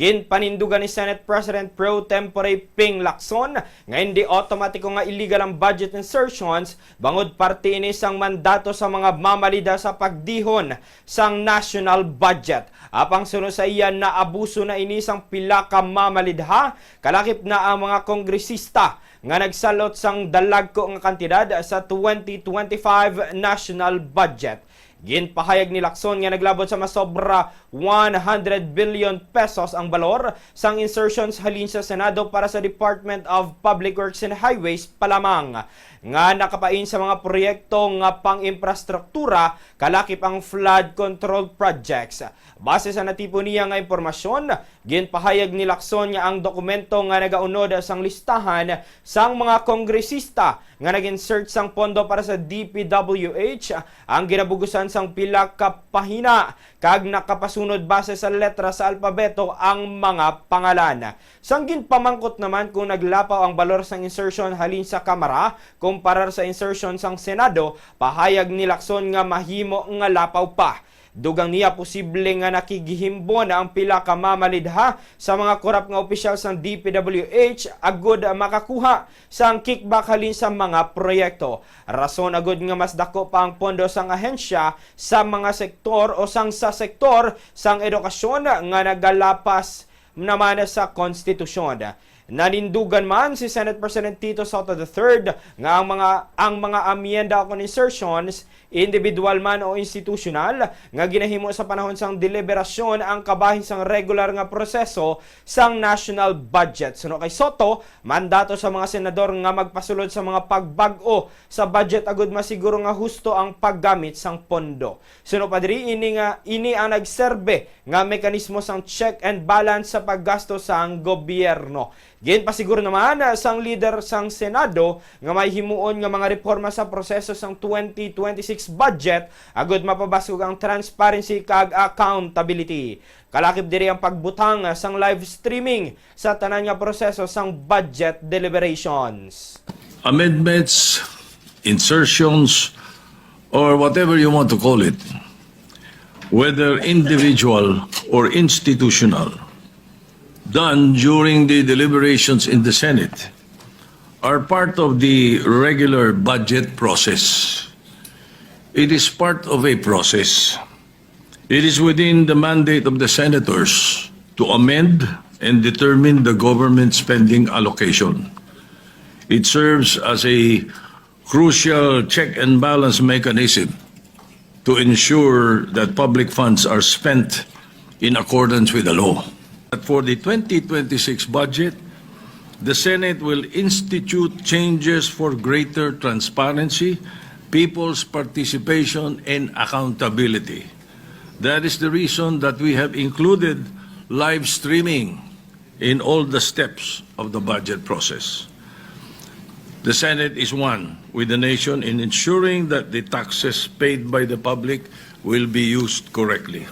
ginpanindugan ni Senate President Pro Tempore Ping Lacson nga hindi automatiko nga illegal ang budget insertions bangod parte ini sang mandato sa mga mamalida sa pagdihon sang national budget. Apang sunod sa iyan na abuso na ini sang pila ka mamalidha, kalakip na ang mga kongresista nga nagsalot sang dalagko nga kantidad sa 2025 national budget. Ginpahayag ni Lacson nga naglabot sa masobra 100 billion pesos ang balor sang insertions halin sa Senado para sa Department of Public Works and Highways pa lamang nga nakapain sa mga proyekto nga pang-infrastruktura kalakip ang flood control projects. Base sa natipo niya nga impormasyon, ginpahayag ni Lacson nga ang dokumento nga nagaunod sang listahan sang mga kongresista nga nag-insert sang pondo para sa DPWH ang ginabugusan sang pila ka pahina kag nakapasunod base sa letra sa alpabeto ang mga pangalan. Sanggin pamangkot naman kung naglapaw ang balor sang insertion halin sa Kamara kumpara sa insertion sang Senado, pahayag ni Lacson nga mahimo nga lapaw pa. Dugang niya posible nga nakigihimbo na ang pila ka mamalidha sa mga korap nga opisyal sang DPWH agud makakuha sang kickback halin sa mga proyekto. Rason agud nga mas dako pa ang pondo sang ahensya sa mga sektor o sang sa sektor sang edukasyon nga nagalapas naman sa konstitusyon. Nanindugan man si Senate President Tito Soto III nga ang mga ang mga amyenda o insertions individual man o institutional nga ginahimo sa panahon sang deliberasyon ang kabahin sang regular nga proseso sang national budget. Suno kay Soto, mandato sa mga senador nga magpasulod sa mga pagbag-o sa budget agud masiguro nga husto ang paggamit sang pondo. Suno pa diri ini nga ini ang nagserbe nga mekanismo sang check and balance sa paggasto sang gobyerno. Gin pa siguro naman uh, sang leader sang Senado nga may himuon nga mga reforma sa proseso sang 2026 budget agud mapabasog ang transparency kag accountability. Kalakip diri ang pagbutang uh, sang live streaming sa tanan nga proseso sang budget deliberations. amendments, insertions, or whatever you want to call it, whether individual or institutional, done during the deliberations in the Senate, are part of the regular budget process. It is part of a process. It is within the mandate of the senators to amend and determine the government spending allocation. It serves as a crucial check and balance mechanism to ensure that public funds are spent in accordance with the law. For the 2026 budget, the Senate will institute changes for greater transparency, people's participation, and accountability. That is the reason that we have included live streaming in all the steps of the budget process. The Senate is one with the nation in ensuring that the taxes paid by the public will be used correctly.